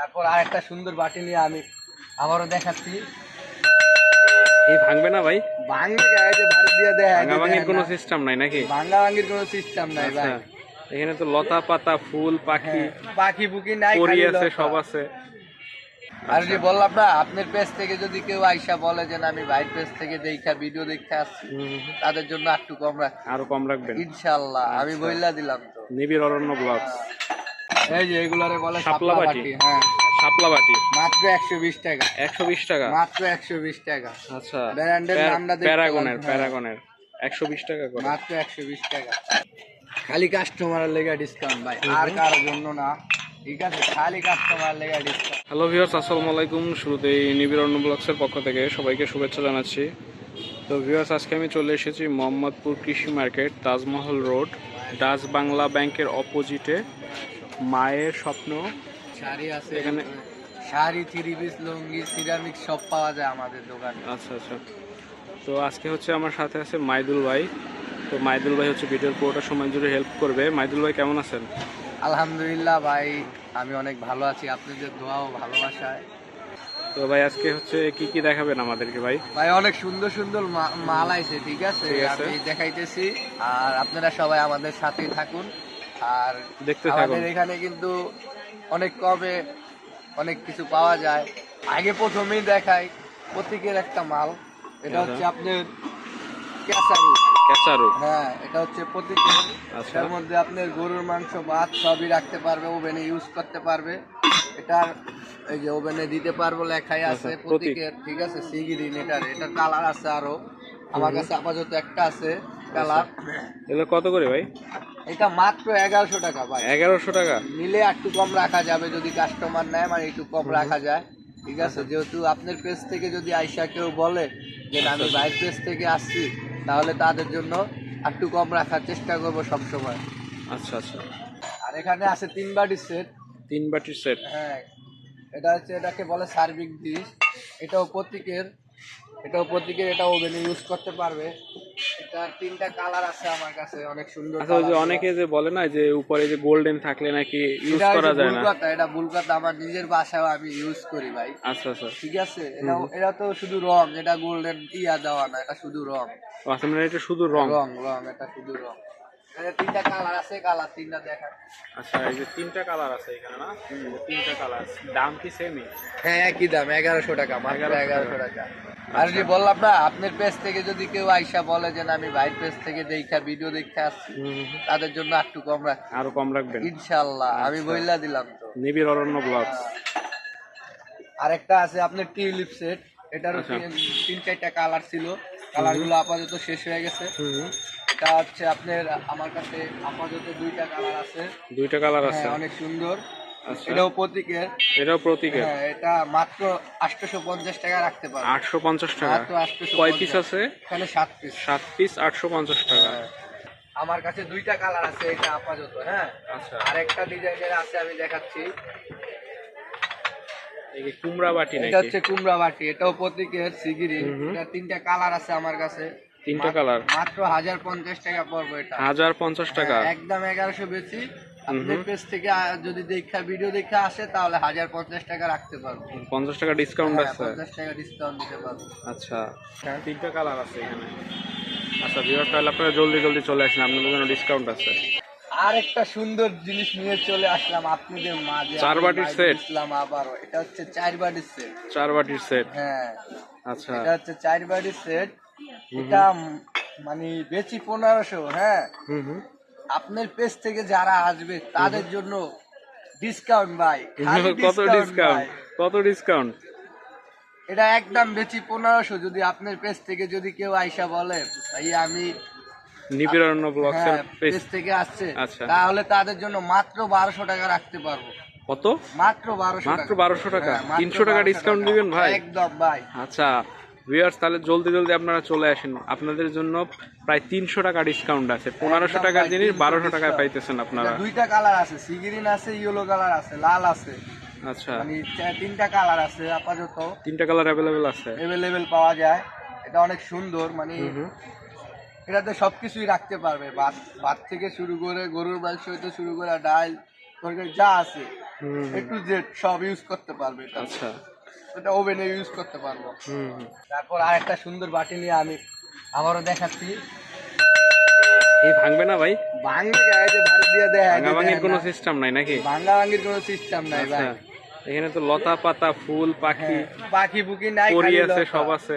তারপর আর একটা সুন্দর বাটি নিয়ে আমি আবারও দেখাচ্ছি। এই ভাঙবে না ভাই? ভাঙি গায়ে বাড়ি দিয়ে দেয় ভাঙা ভাঙির কোনো সিস্টেম নাই নাকি? ভাঙ্গা ভাঙ্গির কোনো সিস্টেম নাই আচ্ছা। ভাই। এখানে তো লতা পাতা ফুল পাখি হ্যাঁ, পাখি পুকি নাই পরি আছে সব আছে। আর যে বললাম না আপনার পেজ থেকে যদি কেউ আইসা বলে যে আমি ভাইয়ের পেজ থেকে দেখা ভিডিও দেখতে আসছি। তাদের জন্য একটু কম রাখ আরও কম রাখবেন। ইনশাল্লাহ আমি আচ্ছা। বইলা দিলাম তো। নিবিড় অরণ্য ব্লগস এই যে এগুলারে বলে শাপলা বাটি। হ্যাঁ। শাপলা বাটি। মাত্র একশো বিশ টাকা। একশো বিশ টাকা? মাত্র একশো বিশ টাকা। আচ্ছা ব্র্যান্ডের নামটা প্যারাগনের টাকা করে। মাত্র একশো বিশ টাকা। খালি কাস্টমারের লেগে ডিসকাউন্ট ভাই। আর কার জন্য না। ঠিক আছে খালি কাস্টমার লেগে ডিসকাউন্ট হ্যালো ভিউয়ার্স আসসালামু আলাইকুম। শুরুতেই নিবিড় অন্য ব্লগসের পক্ষ থেকে সবাইকে শুভেচ্ছা জানাচ্ছি। তো ভিউয়ার্স আজকে আমি চলে এসেছি মোহাম্মদপুর কৃষি market Taj Mahal road Dutch Bangla ব্যাংকের অপোজিটে মায়ের স্বপ্ন। শাড়ি আছে এখানে- sari three piece lungi ceramic সব পাওয়া যায় আমাদের দোকানে। আচ্ছা আচ্ছা। তো আজকে হচ্ছে আমার সাথে আছে মাইদুল ভাই। তো মাইদুল ভাই হচ্ছে ভিডিওর পুরোটা সময় জুড়ে হেল্প করবে। মাইদুল ভাই কেমন আছেন? আলহামদুলিল্লাহ ভাই আমি অনেক ভালো আছি। আপনাদের দোয়া ও ভালোবাসায়। তো ভাই আজকে হচ্ছে কি কি দেখাবেন আমাদেরকে ভাই? ভাই অনেক সুন্দর সুন্দর মাল আইছে ঠিক আছে? ঠিক আছে। আমি দেখাইতেছি। আর আপনারা সবাই আমাদের সাথেই থাকুন। আর আমাদের এখানে কিন্তু অনেক কমে অনেক কিছু পাওয়া যায়। আগে প্রথমেই দেখাই প্রতীকের একটা মাল। এটা আচ্ছা। হচ্ছে আপনার ক্যাসারু ক্যাচারু। হ্যাঁ এটা হচ্ছে প্রতীকের আচ্ছা। এটার মধ্যে আপনার গরুর মাংস ভাত সবই রাখতে পারবে ওভেনে ইউজ করতে পারবে। এটার এই যে ওভেনে দিতে পারব লেখাই আছে আচ্ছা, প্রতীকের ঠিক আছে? সিগিরিন এটার এটার কালার আছে আরও। আমার কাছে আপাতত একটা আছে। কালার এগুলো কত করে ভাই? এটা মাত্র এগারোশো টাকা ভাই। এগারোশো টাকা? নিলে একটু কম রাখা যাবে যদি কাস্টমার নেয় মানে একটু কম রাখা যায়। ঠিক আছে? যেহেতু আপনার পেজ থেকে যদি আইসা কেউ বলে যে আমি বাইরের পেজ থেকে আসছি তাহলে তাদের জন্য একটু কম রাখার চেষ্টা করব সবসময়। আচ্ছা আচ্ছা। আর এখানে আছে তিন বাটি সেট তিন বাটির সেট হ্যাঁ। এটা হচ্ছে এটাকে বলে সার্ভিং ডিশ এটাও প্রতীকের এটাও প্রতীকের এটা ওভেনে ইউজ করতে পারবে। এটা তিনটা কালার আছে আমার কাছে অনেক সুন্দর আচ্ছা ওই যে অনেকে যে বলে না যে উপরে যে গোল্ডেন থাকলে নাকি ইউজ করা যায় না। কথা, এটা ভুল কথা আমার নিজের বাসায় আমি ইউজ করি ভাই। আচ্ছা আচ্ছা। ঠিক আছে? এটা এটা তো শুধু রং এটা গোল্ডেন টিয়া দেওয়া না এটা শুধু রং। আচ্ছা মানে এটা শুধু রং? রং রং এটা শুধু রং। তিনটা কালার আছে কালার তিনটা দেখা আচ্ছা এই যে তিনটা কালার আছে এখানে না? তিনটা কালার দাম কি সেমই হ্যাঁ একই দাম এগারোশো টাকা মাত্র এগারোশো টাকা। আর যে বললাম না আপনার পেজ থেকে যদি কেউ আইসা বলে যে আমি ভাইয়ের পেজ থেকে দেখা ভিডিও দেখতে আসছি তাদের জন্য একটু কম রাখ। আরও কম রাখবেন। ইনশাল্লাহ আমি আচ্ছা। বইলা দিলাম তো। নিবিড় অরণ্য ব্লগস আরেকটা আছে আপনার টিউলিপ সেট এটারও আচ্ছা। তিন তিন চারটা কালার ছিল কালারগুলো আপাতত শেষ হয়ে গেছে। এটা হচ্ছে আপনার আমার কাছে আপাতত দুইটা কালার আছে। দুইটা কালার আছে। হ্যাঁ অনেক সুন্দর। আচ্ছা। এটাও প্রতীকের। এটাও প্রতীকের। হ্যাঁ এটা মাত্র আটশোশো পঞ্চাশ টাকা রাখতে টাকা। মাত্র আটশোশো কয় পিস আছে? এখানে পিস পিস আটশো পঞ্চাশ টাকা। আমার কাছে দুইটা কালার আছে এটা আপাতত হ্যাঁ। আচ্ছা। আর একটা ডিজাইনের আছে আমি দেখাচ্ছি। এই কুমড়া বাটি এটা হচ্ছে কুমড়া বাটি এটাও প্রতীকের সিগিরি। এটা তিনটা কালার আছে আমার কাছে। তিনটা কালার? মাত্র হাজার পঞ্চাশ টাকা পড়বে এটা। হাজার পঞ্চাশ টাকা। হ্যাঁ, একদম এগারোশো বেশি। আপনার হুম। পেজ থেকে যদি দেখা ভিডিও দেখে আসে তাহলে হাজার পঞ্চাশ টাকা রাখতে পারব। পঞ্চাশ টাকা ডিসকাউন্ট হ্যাঁ, আছে? পঞ্চাশ টাকা ডিসকাউন্ট দিতে পারব। আচ্ছা। তিনটা কালার আছে এখানে। আচ্ছা ভিউয়ার তাহলে আপনারা জলদি জলদি চলে আসেন আপনাদের জন্য ডিসকাউন্ট আছে। আর একটা সুন্দর জিনিস নিয়ে চলে আসলাম আপনাদের মাঝে। চার বাটির সেট? ইসলাম আবারও। এটা হচ্ছে চার বাটির সেট চার বাটির সেট হ্যাঁ। আচ্ছা। এটা হচ্ছে চার বাটির সেট এটা মানে বেশি পনেরোশো হ্যাঁ? আপনার পেজ থেকে যারা আসবে তাদের জন্য ডিসকাউন্ট ভাই কত ডিসকাউন্ট কত ডিসকাউন্ট এটা একদম বেশি পনেরোশো যদি আপনার পেজ থেকে যদি কেউ আইসা বলে ভাই আমি নিবিড়ারণ্য ব্লগসের হ্যাঁ পেজ থেকে আসছে আচ্ছা। তাহলে তাদের জন্য মাত্র বারোশো টাকা রাখতে পারব। কত? মাত্র বারোশো মাত্র 1200 টাকা? হ্যাঁ, 300 টাকা 1200 discount দিবেন ভাই? একদম ভাই। আচ্ছা। ভিউয়ার্স তাহলে জলদি জলদি আপনারা চলে আসেন। আপনাদের জন্য প্রায় তিনশো টাকা ডিসকাউন্ট আছে। পনেরোশো টাকার জিনিস বারোশো টাকায় পাইতেছেন আপনারা। দুইটা কালার আছে সিগিরিন আছে ইয়েলো কালার আছে লাল আছে। আচ্ছা। মানে তিনটা কালার আছে আপাতত। তিনটা কালার অ্যাভেলেবেল আছে। অ্যাভেলেবেল পাওয়া যায়। এটা অনেক সুন্দর মানে এটাতে সবকিছুই রাখতে পারবে। ভাত ভাত থেকে শুরু করে গরুর মাংস হইতে শুরু করে ডাল তরকারি যা আছে একটু জেড সব ইউজ করতে পারবে এটা। আচ্ছা। এটা ওভেনে ইউজ করতে পারব। তারপর সুন্দর বাটি নিয়ে আমি আবারও দেখাচ্ছি। এই ভাঙবে না ভাই? ভাঙবে গায়ে যে বাড়ি দিয়ে দেয় ভাঙা ভাঙির কোনো সিস্টেম নাই নাকি? ভাঙা ভাঙির কোনো সিস্টেম নাই ভাই। আচ্ছা এখানে তো লতা পাতা ফুল পাখি হ্যাঁ, পাখি বুকি নাই পরি আছে সব আছে।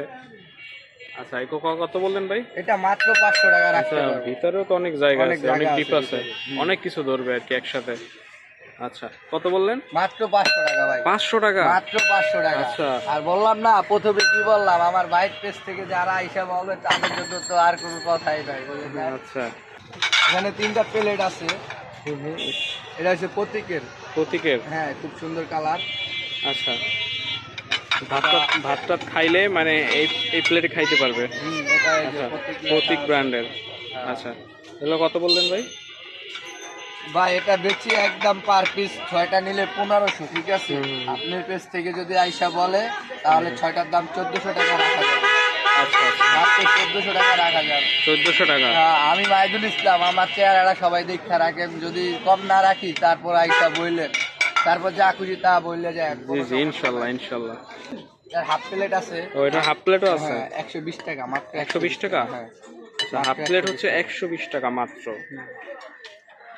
আচ্ছা এই কত বললেন ভাই? এটা মাত্র পাঁচশো টাকা আচ্ছা রাখতে ভিতরেও তো অনেক জায়গা অনেক আছে ডিপ। অনেক কিছু ধরবে আর কি একসাথে। আচ্ছা কত বললেন? মাত্র পাঁচশো টাকা ভাই। পাঁচশো টাকা? মাত্র পাঁচশো টাকা। আচ্ছা। আর বললাম না প্রথমে কি বললাম আমার বাইক পেজ থেকে যারা বলবে তাদের জন্য তো আর কোনো কথাই নাই? আচ্ছা। এখানে তিনটা প্লেট আছে। এটা হচ্ছে প্রতীকের। প্রতীকের? হ্যাঁ খুব সুন্দর কালার। আচ্ছা। ভাত টাত- খাইলে মানে এই এই প্লেটে খাইতে পারবে। আচ্ছা। প্রতীক ব্র্যান্ডের। আচ্ছা। এগুলো কত বললেন ভাই? ভাই এটা বেচি একদম পার পিস ছয়টা নিলে পনেরোশো ঠিক আছে। আপনার পেজ থেকে যদি আইসা বলে তাহলে ছয়টার দাম চোদ্দশো টাকা রাখা যাবে। আচ্ছা আচ্ছা। চোদ্দশো টাকা রাখা যাবে। চোদ্দশো টাকা? হ্যাঁ, আমি মাইদুল ইসলাম আমার চেহারাটা সবাই দেখা রাখেন। যদি কম না রাখি তারপর আইসা বললেন। তারপর যা খুশি তা বললে যায়। জি জি ইনশাল্লাহ ইনশাল্লাহ। হাফ প্লেট আছে। ও এটা হাফ প্লেটও আছে? হ্যাঁ একশো বিশ টাকা মাত্র 120 টাকা? হ্যাঁ। আচ্ছা হাফ প্লেট হচ্ছে একশো বিশ টাকা মাত্র।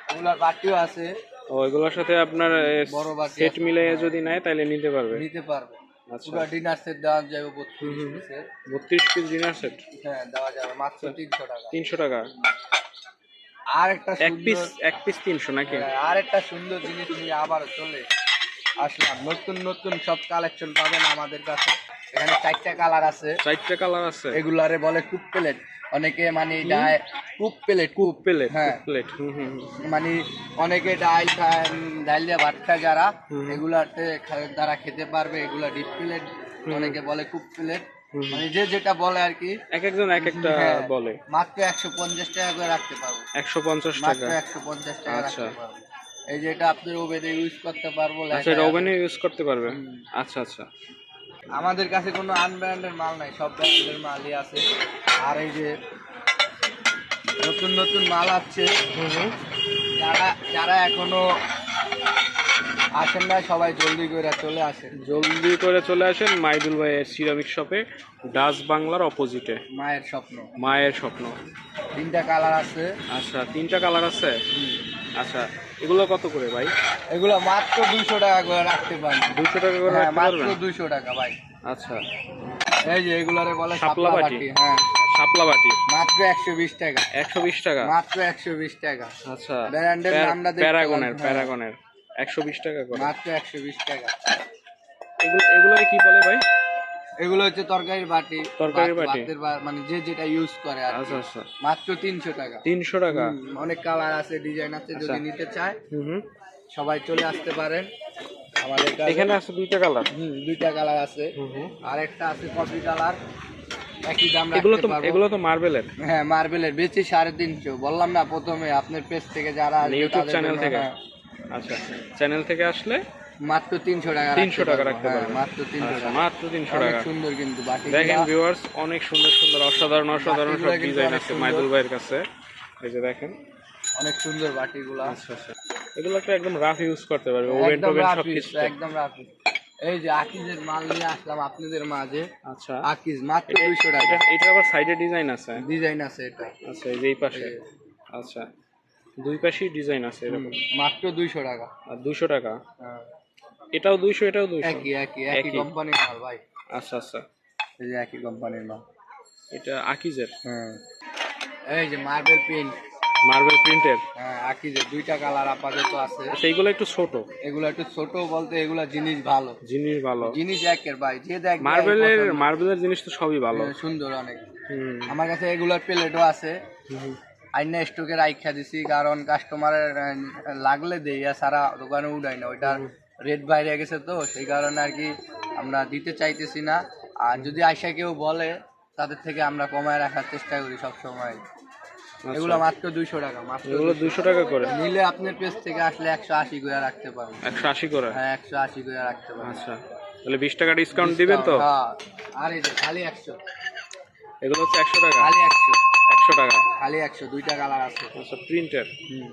ওগুলার বাটিও আছে। ও এগুলোর সাথে আপনার বড় বাটি সেট। যদি নেয় তাহলে নিতে পারবে। নিতে পারবে। আচ্ছা। পুরো ডিনার সেট দেওয়া যাবে বত্রিশ হুম, হুম। পিস ডিনার সেট হ্যাঁ দেওয়া যাবে মাত্র তিনশো টাকা। তিনশো টাকা? আর একটা এক পিস এক পিস তিনশো নাকি? হ্যাঁ, আর একটা সুন্দর জিনিস নিয়ে আবার চলে আসলাম। নতুন নতুন সব কালেকশন পাবেন আমাদের কাছে। এখানে চারটা কালার আছে। চারটে কালার আছে। এগুলারে বলে কুপ প্লেট। অনেকে মানে ডায় কুপ প্লেট। কুপ প্লেট হ্যাঁ। প্লেট। মানে অনেকে ডাল খায় ডাল দিয়ে ভাত খায় যারা। এগুলাতে তারা খেতে পারবে। এগুলা ডিপ প্লেট। অনেকে বলে কুপ প্লেট। মানে যে যেটা বলে আর কি। এক একজন এক একটা হ্যাঁ, বলে। মাত্র একশো পঞ্চাশ টাকা করে রাখতে পারব। একশো পঞ্চাশ মাত্র টাকা। একশো পঞ্চাশ টাকা আচ্ছা। এই যে এটা আপনার ওভেনে ইউজ করতে পারব আচ্ছা এটা ওভেনে ইউজ করতে পারবে আচ্ছা আচ্ছা। আমাদের কাছে কোনো আনব্র্যান্ডের মাল নাই সব ব্র্যান্ডের মালই আছে। আর এই যে নতুন নতুন মাল আছে যারা যারা এখনও আসেন না সবাই জলদি করে চলে আসেন। জলদি করে চলে আসেন মাইদুল ভাইয়ের সিরামিক শপে ডাস বাংলার অপোজিটে মায়ের স্বপ্ন। মায়ের স্বপ্ন। তিনটা কালার আছে। আচ্ছা তিনটা কালার আছে? আচ্ছা এগুলো কত করে ভাই? এগুলো মাত্র দুইশো টাকা করে রাখতে পারেন। দুশো টাকা করে হ্যাঁ মাত্র দুইশো টাকা ভাই। আচ্ছা। এই যে এগুলারে বলে শাপলা বাটি। হ্যাঁ। শাপলা বাটি? মাত্র একশো বিশ টাকা। একশো বিশ টাকা? মাত্র একশো বিশ টাকা। আচ্ছা। ব্র্যান্ডের নামটা প্যারাগনের হ্যাঁ। প্যারাগনের। একশো বিশ টাকা করে? মাত্র একশো বিশ টাকা। এগুলো এগুলোকে কি বলে ভাই? এগুলো হচ্ছে তরকারির বাটি তরকারির বাটি? মানে যে যেটা ইউজ করে আর আচ্ছা আচ্ছা। মাত্র তিনশো টাকা। তিনশো টাকা? অনেক কালার আছে ডিজাইন আছে যদি আচ্ছা। নিতে চায় সবাই চলে আসতে পারেন। আমাদের কাছে এখানে আছে দুইটা কালার হুম দুইটা কালার আছে। আর একটা আছে কফি কালার একই দাম এগুলো তো এগুলো তো মার্বেলের হ্যাঁ মার্বেলের বেচি সাড়ে তিনশো। বললাম না প্রথমে আপনার পেজ থেকে যারা ইউটিউব চ্যানেল থেকে? আচ্ছা চ্যানেল থেকে আসলে মাত্র তিনশো টাকা তিনশো টাকা রাখতে হ্যাঁ, পারবেন মাত্র তিনশো আচ্ছা, টাকা। মাত্র তিনশো অনেক টাকা। সুন্দর কিন্তু বাটি দেখেন ভিউয়ার্স অনেক সুন্দর সুন্দর অসাধারণ অসাধারণ সব ডিজাইন আছে। মাইদুল ভাইয়ের কাছে। এই যে দেখেন। অনেক সুন্দর বাটিগুলা। আচ্ছা আচ্ছা। এগুলো তো একদম রাফ ইউজ করতে পারবে ওভেন টোভেন সব কিছু একদম রাফিস এই যে আকিজের মাল নিয়ে আসলাম আপনাদের মাঝে। আচ্ছা। আকিজ মাত্র দুইশো টাকা। এটা আবার সাইডে ডিজাইন আছে? ডিজাইন আছে এটা। আচ্ছা এই যে এই পাশে। আচ্ছা। দুই পাশেই ডিজাইন আছে এরকম। মাত্র দুইশো টাকা। আর দুশো টাকা? হ্যাঁ। এটাও দুইশো এটাও দুইশো। একই একই একই। কোম্পানির মাল ভাই। আচ্ছা আচ্ছা। এই যে একই কোম্পানির মাল। এটা আকিজের। হ্যাঁ এই যে মার্বেল প্রিন্ট মার্বেল প্রিন্টের হ্যাঁ আকিজের। দুইটা কালার আপাতত আছে। আচ্ছা এইগুলো একটু ছোট। এগুলো একটু ছোট বলতে এগুলা জিনিস ভালো। জিনিস ভালো। জিনিস একের ভাই। যে দেখ মার্বেলের মার্বেলের জিনিস তো সবই ভালো। সুন্দর অনেক। হুম। আমার কাছে এগুলোর প্লেটও আছে। আইনা স্টকে রাইখা দিছি কারণ কাস্টমারের লাগলে দেই আর সারা দোকানে উঠাই না। ওইটার রেট বাইরে গেছে তো সেই কারণে আর কি আমরা দিতে চাইতেছি না। আর যদি আইসা কেউ বলে তাদের থেকে আমরা কমায় রাখার চেষ্টা করি সব সময় এগুলো মাত্র দুইশো টাকা মাত্র এগুলো দুশো টাকা করে? নিলে আপনার পেজ থেকে আসলে একশো আশি করে রাখতে পারবেন। একশো আশি করে? হ্যাঁ একশো আশি করে রাখতে পারবেন। আচ্ছা। তাহলে বিশ টাকা ডিসকাউন্ট দিবেন তো? হ্যাঁ। আর এই যে খালি একশো। এগুলো হচ্ছে একশো টাকা? খালি একশো। একশো টাকা? খালি একশো দুইটা কালার আছে। আচ্ছা প্রিন্টের? হুম।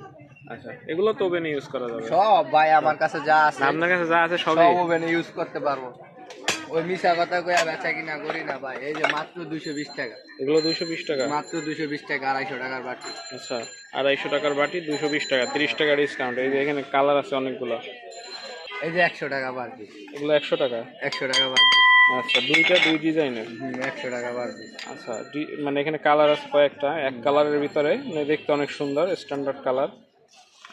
আচ্ছা এগুলো তো ওভেনে ইউজ করা যাবে। সব ভাই আমার কাছে যা আছে আপনার কাছে যা আছে সবই। সব ওভেনে ইউজ করতে পারব। ওই মিশা কথা কইয়া বেচা কিনা করি না ভাই এই যে মাত্র দুইশো বিশ টাকা। এগুলো দুইশো বিশ টাকা? মাত্র দুইশো বিশ টাকা আড়াইশো টাকার বাটি। আচ্ছা আড়াইশো টাকার বাটি দুশো বিশ টাকা তিরিশ টাকা ডিসকাউন্ট এই যে এখানে কালার আছে অনেকগুলো। এই যে একশো টাকা বাড়তি এগুলো একশো টাকা? একশো টাকা বাড়তি আচ্ছা দুইটা দুই ডিজাইনের? একশো টাকা বাড়তি আচ্ছা মানে এখানে কালার আছে কয়েকটা। এক কালারের ভিতরে মানে দেখতে অনেক সুন্দর স্ট্যান্ডার্ড কালার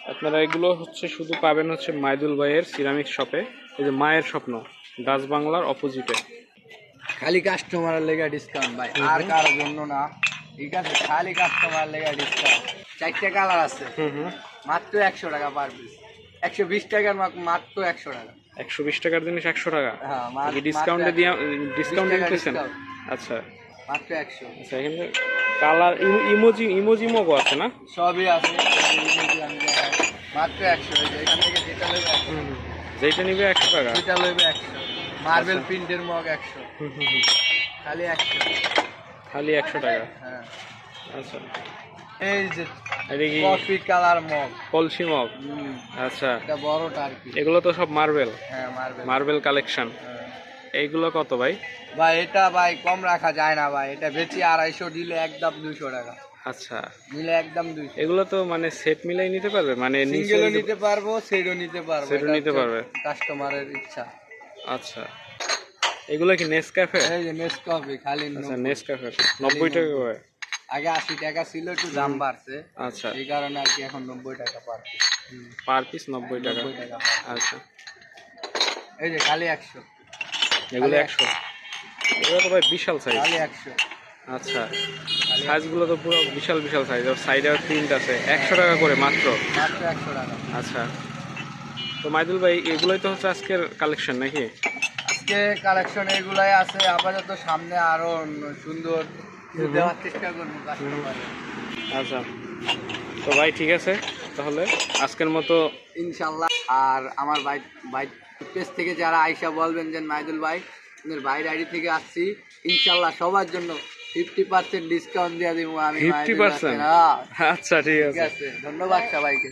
আপনারা এগুলো হচ্ছে শুধু পাবেন হচ্ছে মাইদুল ভাইয়ের সিরামিক শপে এই যে মায়ের স্বপ্ন ডাচ বাংলার অপোজিটে খালি কাস্টমারের লেগে ডিসকাউন্ট ভাই আর কারোর জন্য না। ঠিক আছে খালি কাস্টমার লেগে ডিসকাউন্ট চারটে কালার আছে। মাত্র একশো টাকা পার পিস একশো বিশ টাকার মা- মাত্র একশো টাকা। একশো বিশ টাকার জিনিস একশো টাকা? হ্যাঁ ডিসকাউন্টে দিয়ে। ডিসকাউন্ট 20 দিতেছেন? আচ্ছা। মাত্র একশো। আচ্ছা এখানে কালার ইমোজি ইমোজি মগো আছে না? সবই আছে। মাত্র একশো এখান থেকে যেটা একশো। যেটা নিবে একশো টাকা? যেটা একশো। মার্বেল আচ্ছা। প্রিন্টের মগ একশো। খালি একশো। খালি একশো টাকা? হ্যাঁ। আচ্ছা। এই যে কফি কালার মগ। কলসি মগ? আচ্ছা। এটা বড়টা আর কি এগুলো তো সব মার্বেল হ্যাঁ মার্বেল মার্বেল কালেকশন। এইগুলো কত ভাই? ভাই এটা ভাই কম রাখা যায় না ভাই। এটা বেচি আড়াইশো দিলে একদম দুইশো টাকা। আচ্ছা। নিলে একদম দুইশো এগুলো তো মানে সেট মিলাই নিতে পারবে? মানে সিঙ্গেলও নিতে- পারব সেটও নিতে পারব। সেটও নিতে পারবে। কাস্টমারের ইচ্ছা। আচ্ছা। এগুলো কি নেসক্যাফে এই যে নেস কফি খালি আচ্ছা। নেসক্যাফে নব্বই টাকা করে। আগে আশি টাকা ছিল একটু দাম বাড়ছে। আচ্ছা। এই কারণে আর কি এখন নব্বই টাকা পার পার পিস নব্বই টাকা। আচ্ছা। এই যে খালি একশো। এগুলো খালি একশো। এগুলো তো ভাই বিশাল সাইজ খালি একশো। আচ্ছা। খালি সাইজগুলো তো পুরো বিশাল বিশাল সাইজ আর সাইডে প্রিন্ট আছে। একশো টাকা করে মাত্র? মাত্র একশো টাকা। আচ্ছা। তো মাইদুল ভাই এগুলোই তো হচ্ছে আজকের কালেকশন নাকি? আজকে কালেকশন এগুলাই আছে। আপাতত সামনে আরও সুন্দর কিছু দেওয়ার চেষ্টা করব আচ্ছা। তো ভাই ঠিক আছে। তাহলে আজকের মতো ইনশাল্লাহ আর আমার বাইক বাইক পেজ থেকে যারা আইসা বলবেন যে মাইদুল ভাই বাইর আইডি থেকে আসছি। ইনশাল্লাহ সবার জন্য ফিফটি পার্সেন্ট ডিসকাউন্ট দিয়ে দিব আমি 50% হ্যাঁ, আচ্ছা ঠিক আছে ধন্যবাদ সবাইকে।